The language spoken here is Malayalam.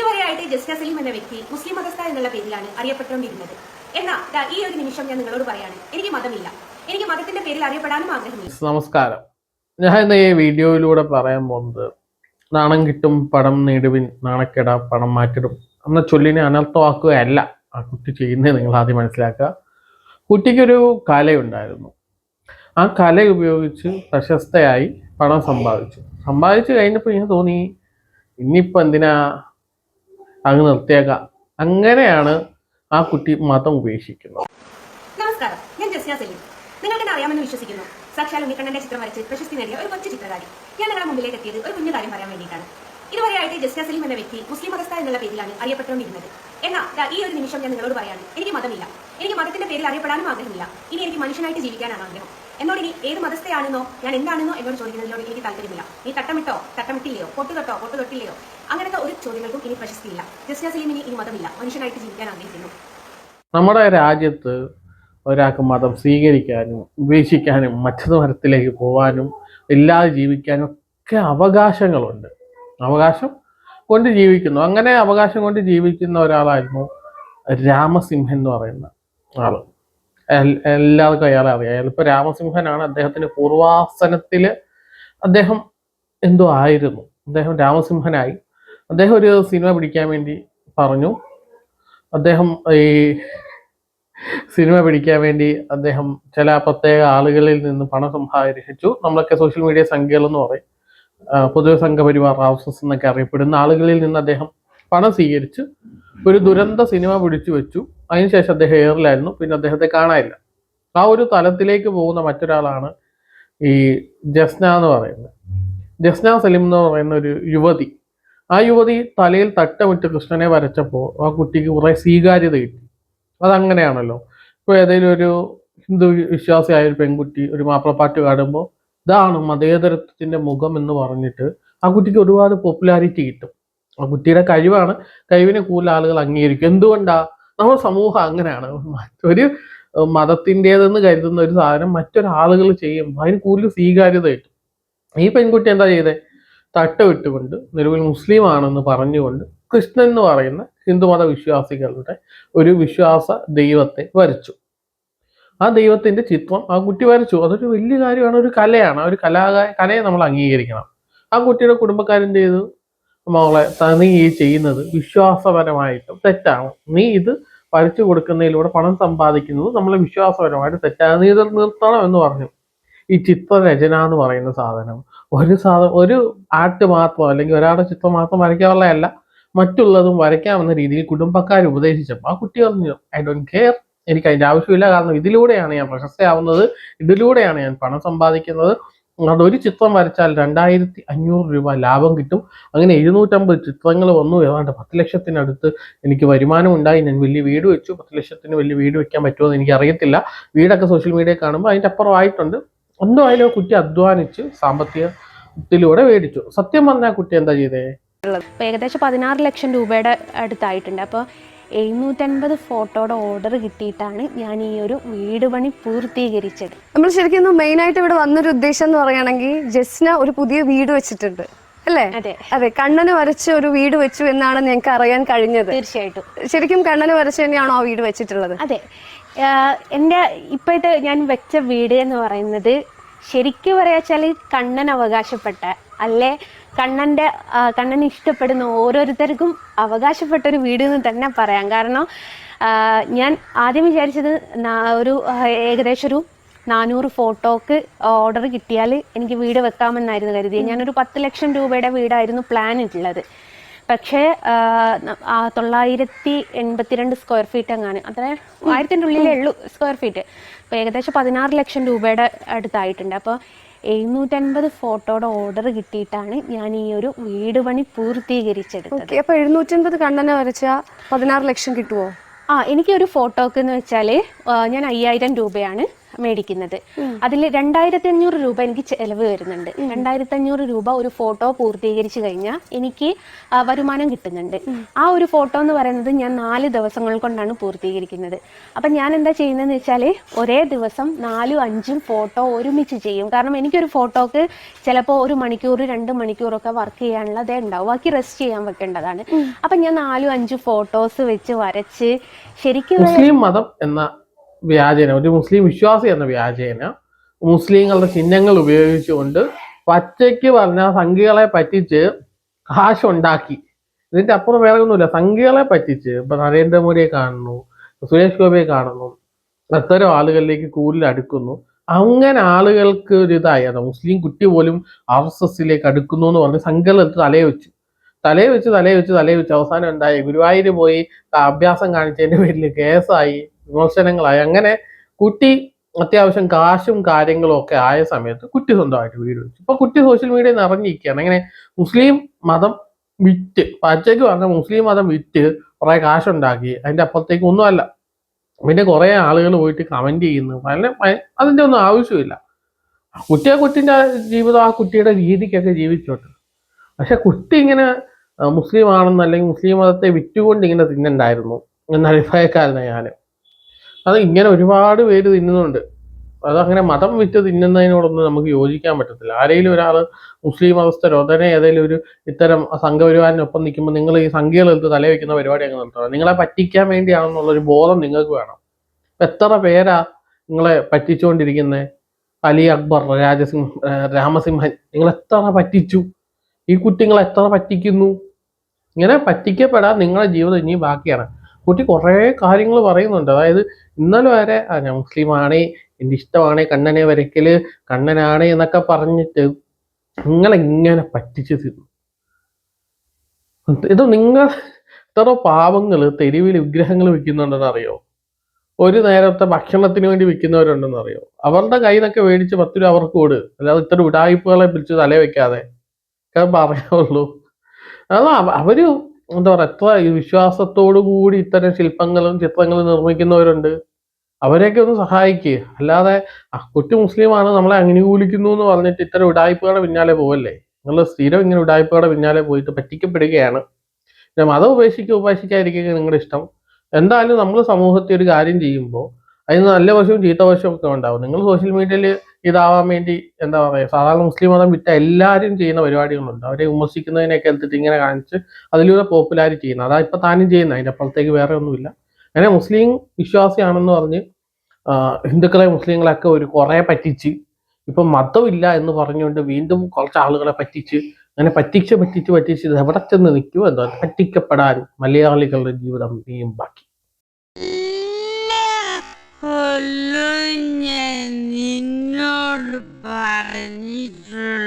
ഇതുവരെയായിട്ട് ജസ്റ്റ് സലീം എന്ന വ്യക്തി മുസ്ലിം മതസ്ഥ എന്നുള്ള പേരിലാണ് അറിയപ്പെട്ടുകൊണ്ടിരുന്നത്? എന്നാൽ ദാ ഈ ഒരു നിമിഷം ഞാൻ നിങ്ങളോട് പറയാണ്. എനിക്ക് മതമില്ല. എനിക്ക് മതത്തിന്റെ പേരിൽ അറിയപ്പെടാനും ആഗ്രഹമില്ല. നമസ്കാരം. ഞാൻ ഇന്ന് ഈ വീഡിയോയിലൂടെ പറയാൻ പോകുന്നത് നാണം കിട്ടും പണം നേടുവിൻ നാണക്കെട പണം മാറ്റിടും എന്ന ചൊല്ലിനെ അനർത്ഥമാക്കുകയല്ല ആ കുട്ടി ചെയ്യുന്നത് നിങ്ങൾ ആദ്യം മനസ്സിലാക്കുക. കുട്ടിക്കൊരു കലയുണ്ടായിരുന്നു. ആ കല ഉപയോഗിച്ച് പ്രശസ്തയായി പണം സമ്പാദിച്ചു. സമ്പാദിച്ചു കഴിഞ്ഞപ്പോൾ ഇങ്ങനെ തോന്നി ഇനിയിപ്പോൾ എന്തിനാ അങ്ങ് നിർത്തിയേക്കാം. അങ്ങനെയാണ് ആ കുട്ടി മതം ഉപേക്ഷിക്കുന്നത്. നമസ്കാരം. ഞാൻ ജസ്ന സലീം. നിങ്ങൾക്ക് അറിയാമെന്ന് വിശ്വസിക്കുന്നു. സാക്ഷാൽ ഉണ്ണിക്കണ്ണന്റെ ചിത്രം വരച്ച് പ്രശസ്തി നേടിയ ഒരു കൊച്ചു ചിത്രകാരി. ഞാൻ നിങ്ങളുടെ മുമ്പിലേക്ക് എത്തിയത് ഒരു കുഞ്ഞു കാര്യം പറയാൻ വേണ്ടിയിട്ടാണ്. ഇതുവരെയായിട്ട് ജസ്ന സലീം എന്ന വ്യക്തി മുസ്ലിം മതസ്ഥ എന്നുള്ള പേരിലാണ് അറിയപ്പെട്ടുകൊണ്ടിരുന്നത്. എന്നാൽ ഈ ഒരു നിമിഷം ഞാൻ നിങ്ങളോട് പറയാണ് എനിക്ക് മതമില്ല. എനിക്ക് മതത്തിന്റെ പേരിൽ അറിയപ്പെടാനും ആഗ്രഹമില്ല. ഇനി എനിക്ക് മനുഷ്യനായിട്ട് ജീവിക്കാനാണ് ആഗ്രഹം. എന്നോട് ഇനി ഏത് മതസ്ഥയാണെന്നോ ഞാൻ എന്താണെന്നോ എന്നോട് ചോദിക്കുന്നതിനോട് എനിക്ക് താല്പര്യമില്ല. നീ തട്ടമിട്ടോ തട്ടമിട്ടില്ലയോ പൊട്ട് തൊട്ടോ പൊട്ട് തൊട്ടില്ലയോ അങ്ങനത്തെ ഒരു ചോദ്യങ്ങൾക്കും ഇനി പ്രശസ്തിയില്ല. ജസ്ന സലീമിന് ഇനി മതമില്ല. മനുഷ്യനായിട്ട് ജീവിക്കാൻ ആഗ്രഹിക്കുന്നു. നമ്മുടെ രാജ്യത്ത് ഒരാൾക്ക് മതം സ്വീകരിക്കാനും ഉപേക്ഷിക്കാനും മറ്റൊരു മരത്തിലേക്ക് പോകാനും ഇല്ലാതെ ജീവിക്കാനും ഒക്കെ അവകാശങ്ങളുണ്ട്. അവകാശം കൊണ്ട് ജീവിക്കുന്നു. അങ്ങനെ അവകാശം കൊണ്ട് ജീവിക്കുന്ന ഒരാളായിരുന്നു രാമസിംഹൻ എന്ന് പറയുന്ന ആൾ. എല്ലാവർക്കും അയാളെ അറിയാം. അയാളിപ്പോ രാമസിംഹനാണ്. അദ്ദേഹത്തിന്റെ പൂർവാസനത്തിൽ അദ്ദേഹം എന്തോ ആയിരുന്നു. അദ്ദേഹം രാമസിംഹനായി. അദ്ദേഹം ഒരു സിനിമ പിടിക്കാൻ വേണ്ടി പറഞ്ഞു. അദ്ദേഹം ഈ സിനിമ പിടിക്കാൻ വേണ്ടി അദ്ദേഹം ചില പ്രത്യേക ആളുകളിൽ നിന്ന് പണം സമാഹരിച്ചു നമ്മളൊക്കെ സോഷ്യൽ മീഡിയ സംഖ്യകൾ എന്ന് പറയും. പൊതുവെ സംഘപരിവാർ റാവസസ് എന്നൊക്കെ അറിയപ്പെടുന്ന ആളുകളിൽ നിന്ന് അദ്ദേഹം പണം സ്വീകരിച്ച് ഒരു ദുരന്ത സിനിമ പിടിച്ചു വെച്ചു. അതിനുശേഷം അദ്ദേഹം എയറിലായിരുന്നു പിന്നെ അദ്ദേഹത്തെ കാണാനില്ല. ആ ഒരു തലത്തിലേക്ക് പോകുന്ന മറ്റൊരാളാണ് ഈ ജസ്ന എന്ന് പറയുന്നത്. ജസ്ന സലിം എന്ന് പറയുന്ന ഒരു യുവതി. ആ യുവതി തലയിൽ തട്ടമിട്ട് കൃഷ്ണനെ വരച്ചപ്പോൾ ആ കുട്ടിക്ക് കുറെ സ്വീകാര്യത കിട്ടി. അതങ്ങനെയാണല്ലോ. ഇപ്പോൾ ഏതെങ്കിലും ഒരു ഹിന്ദു വിശ്വാസിയായ ഒരു പെൺകുട്ടി ഒരു മാപ്പിളപ്പാട്ട് കാടുമ്പോൾ ഇതാണ് മതേതരത്വത്തിന്റെ മുഖം എന്ന് പറഞ്ഞിട്ട് ആ കുട്ടിക്ക് ഒരുപാട് പോപ്പുലാരിറ്റി കിട്ടും. ആ കുട്ടിയുടെ കഴിവാണ്. കഴിവിനെ കൂടുതൽ ആളുകൾ അംഗീകരിക്കും. എന്തുകൊണ്ടാ? നമ്മുടെ സമൂഹം അങ്ങനെയാണ്. ഒരു മതത്തിന്റെതെന്ന് കരുതുന്ന ഒരു സാധനം മറ്റൊരാളുകൾ ചെയ്യുമ്പോൾ അതിന് കൂടുതൽ സ്വീകാര്യത കിട്ടും. ഈ പെൺകുട്ടി എന്താ ചെയ്തേ? തട്ട വിട്ടുകൊണ്ട് നിലവിൽ മുസ്ലിം ആണെന്ന് പറഞ്ഞുകൊണ്ട് കൃഷ്ണൻ എന്ന് പറയുന്ന ഹിന്ദുമത വിശ്വാസികളുടെ ഒരു വിശ്വാസ ദൈവത്തെ വരച്ചു. ആ ദൈവത്തിന്റെ ചിത്രം ആ കുട്ടി വരച്ചു. അതൊരു വലിയ കാര്യമാണ് ഒരു കലയാണ്. ഒരു കലാകാര കലയെ നമ്മൾ അംഗീകരിക്കണം. ആ കുട്ടിയുടെ കുടുംബക്കാരൻ ചെയ്തു? മോളെ നീ ഈ ചെയ്യുന്നത് വിശ്വാസപരമായിട്ടും തെറ്റാണ്. നീ ഇത് വരച്ചു കൊടുക്കുന്നതിലൂടെ പണം സമ്പാദിക്കുന്നത് നമ്മളെ വിശ്വാസപരമായിട്ട് തെറ്റാണ് നീ നിർത്തണം എന്ന് പറഞ്ഞു. ഈ ചിത്രരചന എന്ന് പറയുന്ന സാധനം ഒരു സാധനം ഒരു ആർട്ട് മാത്രം അല്ലെങ്കിൽ ഒരാളുടെ ചിത്രം മാത്രം വരയ്ക്കാനുള്ളതല്ല മറ്റുള്ളതും വരയ്ക്കാമെന്ന രീതിയിൽ കുടുംബക്കാർ ഉപദേശിച്ചപ്പോൾ ആ കുട്ടി പറഞ്ഞു ഐ ഡോണ്ട് കെയർ എനിക്ക് അതിന്റെ ആവശ്യമില്ല. കാരണം ഇതിലൂടെയാണ് ഞാൻ പ്രശസ്തയാവുന്നത്. ഇതിലൂടെയാണ് ഞാൻ പണം സമ്പാദിക്കുന്നത്. ഒരു ചിത്രം വരച്ചാൽ രണ്ടായിരത്തി അഞ്ഞൂറ് രൂപ ലാഭം കിട്ടും. അങ്ങനെ എഴുന്നൂറ്റമ്പത് ചിത്രങ്ങൾ വന്നു. ഏതാണ്ട് പത്ത് ലക്ഷത്തിനടുത്ത് എനിക്ക് വരുമാനം ഉണ്ടായി. ഞാൻ വലിയ വീട് വെച്ചു. പത്ത് ലക്ഷത്തിന് വലിയ വീട് വെക്കാൻ പറ്റുമോ എന്ന് എനിക്ക് അറിയത്തില്ല വീടൊക്കെ സോഷ്യൽ മീഡിയ കാണുമ്പോൾ അതിന്റെ അപ്പുറം ആയിട്ടുണ്ട്. ഒന്നും അതിലെ കുട്ടി അധ്വാനിച്ച് സാമ്പത്തികത്തിലൂടെ മേടിച്ചു. സത്യം പറഞ്ഞാൽ കുട്ടി എന്താ ചെയ്തേ? ഏകദേശം പതിനാറ് ലക്ഷം രൂപയുടെ അടുത്തായിട്ടുണ്ട്. അപ്പോൾ എഴുന്നൂറ്റൻപത് ഫോട്ടോയുടെ ഓർഡർ കിട്ടിയിട്ടാണ് ഞാൻ ഈ ഒരു വീട് പണി പൂർത്തീകരിച്ചത്. നമ്മൾ ശരിക്കും മെയിൻ ആയിട്ട് ഇവിടെ വന്നൊരു ഉദ്ദേശം എന്ന് പറയുകയാണെങ്കിൽ ജസ്ന ഒരു പുതിയ വീട് വെച്ചിട്ടുണ്ട്. അല്ലേ? അതെ. അതെ കണ്ണന് വരച്ച് ഒരു വീട് വെച്ചു എന്നാണ് ഞങ്ങൾക്ക് അറിയാൻ കഴിഞ്ഞത്. തീർച്ചയായിട്ടും. ശരിക്കും കണ്ണന് വരച്ച് തന്നെയാണോ ആ വീട് വെച്ചിട്ടുള്ളത്? അതെ. എന്റെ എന്റെ ഇപ്പോഴത്തെ ഞാൻ വെച്ച വീട് എന്ന് പറയുന്നത് ശരിക്കും പറയാച്ചാൽ കണ്ണൻ അവകാശപ്പെട്ട അല്ലെ? കണ്ണന്റെ കണ്ണൻ ഇഷ്ടപ്പെടുന്ന ഓരോരുത്തർക്കും അവകാശപ്പെട്ട ഒരു വീട് എന്ന് തന്നെ പറയാം. കാരണം ഞാൻ ആദ്യം വിചാരിച്ചത് ഒരു ഏകദേശം ഒരു നാനൂറ് ഫോട്ടോക്ക് ഓർഡർ കിട്ടിയാൽ എനിക്ക് വീട് വെക്കാമെന്നായിരുന്നു കരുതിയത്. ഞാനൊരു പത്ത് ലക്ഷം രൂപയുടെ വീടായിരുന്നു പ്ലാൻ ഇട്ടുള്ളത് പക്ഷേ തൊള്ളായിരത്തി എൺപത്തിരണ്ട് സ്ക്വയർ ഫീറ്റ് അങ്ങാണ് അത്ര ആയിരത്തിന്റെ ഉള്ളിലേ ഉള്ളൂ സ്ക്വയർ ഫീറ്റ്. അപ്പോൾ ഏകദേശം പതിനാറ് ലക്ഷം രൂപയുടെ അടുത്തായിട്ടുണ്ട്. അപ്പോൾ എഴുന്നൂറ്റൻപത് ഫോട്ടോയുടെ ഓർഡർ കിട്ടിയിട്ടാണ് ഞാൻ ഈ ഒരു വീട് പണി പൂർത്തീകരിച്ചെടുത്തത്. അപ്പോൾ അപ്പൊ എഴുന്നൂറ്റൻപത് കണ്ണനെ വരച്ച പതിനാറ് ലക്ഷം കിട്ടുമോ ആ എനിക്ക് ഒരു ഫോട്ടോക്ക് എന്ന് വെച്ചാൽ ഞാൻ അയ്യായിരം രൂപയാണ്. മേടിക്കുന്നത്. അതിൽ രണ്ടായിരത്തി അഞ്ഞൂറ് രൂപ എനിക്ക് ചെലവ് വരുന്നുണ്ട്. രണ്ടായിരത്തി അഞ്ഞൂറ് രൂപ ഒരു ഫോട്ടോ പൂർത്തീകരിച്ചു കഴിഞ്ഞാൽ എനിക്ക് വരുമാനം കിട്ടുന്നുണ്ട്. ആ ഒരു ഫോട്ടോ എന്ന് പറയുന്നത് ഞാൻ നാല് ദിവസങ്ങൾ കൊണ്ടാണ് പൂർത്തീകരിക്കുന്നത്. അപ്പം ഞാൻ എന്താ ചെയ്യുന്നതെന്ന് വെച്ചാൽ ഒരേ ദിവസം നാലും അഞ്ചും ഫോട്ടോ ഒരുമിച്ച് ചെയ്യും. കാരണം എനിക്കൊരു ഫോട്ടോക്ക് ചിലപ്പോൾ ഒരു മണിക്കൂർ രണ്ട് മണിക്കൂറൊക്കെ വർക്ക് ചെയ്യാനുള്ളതേ ഉണ്ടാവും. ബാക്കി റെസ്റ്റ് ചെയ്യാൻ വെക്കേണ്ടതാണ്. അപ്പം ഞാൻ നാലും അഞ്ചും ഫോട്ടോസ് വെച്ച് വരച്ച് ശരിക്കും മുസ്ലിം മതം എന്ന വ്യാജേന ഒരു മുസ്ലിം വിശ്വാസി എന്ന വ്യാജേന മുസ്ലിങ്ങളുടെ ചിഹ്നങ്ങൾ ഉപയോഗിച്ചുകൊണ്ട് പച്ചയ്ക്ക് പറഞ്ഞ സംഖ്യകളെ പറ്റിച്ച് കാശുണ്ടാക്കി. ഇതിന്റെ അപ്പുറം വേറെ ഒന്നുമില്ല. സംഖ്യകളെ പറ്റിച്ച് ഇപ്പൊ നരേന്ദ്രമോദിയെ കാണുന്നു സുരേഷ് ഗോപിയെ കാണുന്നു അത്തരം ആളുകളിലേക്ക് കൂടുതൽ അടുക്കുന്നു. അങ്ങനെ ആളുകൾക്ക് ഒരു അത് മുസ്ലിം കുട്ടി പോലും ആർ എസ് എസിലേക്ക് അടുക്കുന്നു എന്ന് പറഞ്ഞ് എടുത്ത് തലയെ വെച്ചു. തലയെ വെച്ച് തലയെ വെച്ച് തലയെ വെച്ച് അവസാനം എന്തായി? ഗുരുവായൂർ പോയി അഭ്യാസം കാണിച്ചതിന്റെ പേരിൽ കേസായി. വിമർശനങ്ങളായി. അങ്ങനെ കുട്ടി അത്യാവശ്യം കാശും കാര്യങ്ങളും ഒക്കെ ആയ സമയത്ത് കുട്ടി സ്വന്തമായിട്ട് വീട് വെച്ചു. ഇപ്പൊ കുട്ടി സോഷ്യൽ മീഡിയയിൽ നിറഞ്ഞിരിക്കുകയാണ് അങ്ങനെ മുസ്ലിം മതം വിറ്റ് പച്ചയ്ക്ക് പറഞ്ഞ മുസ്ലിം മതം വിറ്റ് കുറെ കാശുണ്ടാക്കി. അതിന്റെ അപ്പുറത്തേക്ക് ഒന്നുമല്ല പിന്നെ കുറെ ആളുകൾ പോയിട്ട് കമന്റ് ചെയ്യുന്നു. അതിന്റെ ഒന്നും ആവശ്യമില്ല. കുട്ടിയെ കുട്ടിന്റെ ജീവിതം ആ കുട്ടിയുടെ രീതിക്കൊക്കെ ജീവിച്ചോട്ടെ. പക്ഷെ കുട്ടി ഇങ്ങനെ മുസ്ലിം ആണെന്ന് അല്ലെങ്കിൽ മുസ്ലിം മതത്തെ വിറ്റുകൊണ്ട് ഇങ്ങനെ തിന്നണ്ടായിരുന്നു. എന്ന അഭിപ്രായക്കാരനാണ് ഞാൻ അത് ഇങ്ങനെ ഒരുപാട് പേര് തിന്നുന്നുണ്ട്. അതങ്ങനെ മതം വിറ്റ് തിന്നുന്നതിനോടൊന്നും നമുക്ക് യോജിക്കാൻ പറ്റത്തില്ല. ആരെങ്കിലും ഒരാൾ മുസ്ലിം മതസ്ഥരോ തന്നെ ഏതെങ്കിലും ഒരു ഇത്തരം സംഘപരിവാറിനൊപ്പം നിൽക്കുമ്പോൾ നിങ്ങൾ ഈ സംഖ്യകൾ എടുത്ത് തലേ പരിപാടി അങ്ങ് നിർത്തണം നിങ്ങളെ പറ്റിക്കാൻ വേണ്ടിയാണെന്നുള്ള ഒരു ബോധം നിങ്ങൾക്ക് വേണം. എത്ര പേരാ നിങ്ങളെ പറ്റിച്ചുകൊണ്ടിരിക്കുന്നത് അലി അക്ബർ രാജസിംഹ രാമസിംഹൻ നിങ്ങൾ എത്ര പറ്റിച്ചു? ഈ കുട്ടികളെ എത്ര പറ്റിക്കുന്നു? ഇങ്ങനെ പറ്റിക്കപ്പെടാൻ നിങ്ങളുടെ ജീവിതം ഇനി ബാക്കിയാണ്. കുട്ടി കുറേ കാര്യങ്ങൾ പറയുന്നുണ്ട്. അതായത് ഇന്നലെ വരെ ഞാൻ മുസ്ലിമാണേ എന്റെ ഇഷ്ടമാണേ കണ്ണനെ വരയ്ക്കൽ കണ്ണനാണ് എന്നൊക്കെ പറഞ്ഞിട്ട് നിങ്ങളെ ഇങ്ങനെ പറ്റിച്ചു തിന്നു. ഇത് നിങ്ങൾ എത്ര പാവങ്ങൾ തെരുവിൽ വിഗ്രഹങ്ങൾ വിൽക്കുന്നുണ്ടെന്ന് അറിയോ? ഒരു നേരത്തെ ഭക്ഷണത്തിന് വേണ്ടി വിൽക്കുന്നവരുണ്ടെന്ന് അറിയോ അവരുടെ കയ്യിൽ നിന്നൊക്കെ മേടിച്ച് പത്ത് രൂപ അവർക്ക് കൊടു. അല്ലാതെ ഇത്ര ഉടായ്പകളെ പിടിച്ച് തല വെക്കാതെ അതാ അത് അവർ എന്താ പറയുക എത്ര വിശ്വാസത്തോടു കൂടി ഇത്തരം ശില്പങ്ങളും ചിത്രങ്ങളും നിർമ്മിക്കുന്നവരുണ്ട്. അവരെയൊക്കെ ഒന്ന് സഹായിക്കുക അല്ലാതെ കുട്ടി മുസ്ലിമാണ് നമ്മളെ അനുകൂലിക്കുന്നു എന്ന് പറഞ്ഞിട്ട് ഇത്തരം ഉടായ്പകളുടെ പിന്നാലെ പോവല്ലേ? നിങ്ങൾ സ്ഥിരം ഇങ്ങനെ ഉടായ്പകളുടെ പിന്നാലെ പോയിട്ട് പറ്റിക്കപ്പെടുകയാണ്. പിന്നെ മതം ഉപേക്ഷിക്കുക ഉപേക്ഷിക്കാതിരിക്കുക നിങ്ങളുടെ ഇഷ്ടം. എന്തായാലും നമ്മൾ സമൂഹത്തിൽ ഒരു കാര്യം ചെയ്യുമ്പോൾ അതിന് നല്ല വശവും ചീത്ത വശവും ഒക്കെ ഉണ്ടാവും. നിങ്ങൾ സോഷ്യൽ മീഡിയയിൽ ഇതാവാൻ വേണ്ടി എന്താ പറയുക സാധാരണ മുസ്ലിം മതം വിട്ട എല്ലാവരും ചെയ്യുന്ന പരിപാടികളുണ്ട്. അവരെ വിമർശിക്കുന്നതിനെയൊക്കെ എടുത്തിട്ട് ഇങ്ങനെ കാണിച്ച് അതിലൂടെ പോപ്പുലാരിറ്റി ചെയ്യുന്നത് അതാ ഇപ്പൊ താനും ചെയ്യുന്നത്. അതിന്റെ അപ്പുറത്തേക്ക് വേറെ ഒന്നുമില്ല. അങ്ങനെ മുസ്ലിം വിശ്വാസിയാണെന്ന് പറഞ്ഞ് ഹിന്ദുക്കളെ മുസ്ലിങ്ങളെയൊക്കെ ഒരു കുറെ പറ്റിച്ച് ഇപ്പൊ മതമില്ല എന്ന് പറഞ്ഞുകൊണ്ട് വീണ്ടും കുറച്ച് ആളുകളെ പറ്റിച്ച് അങ്ങനെ പറ്റിച്ച് പറ്റിച്ച് പറ്റിച്ച് എവിടെ ചെന്ന് നിൽക്കുമോ എന്തോ പറ്റിക്കപ്പെടാൻ മലയാളികളുടെ ജീവിതം ഇനിയും ബാക്കി. 你只。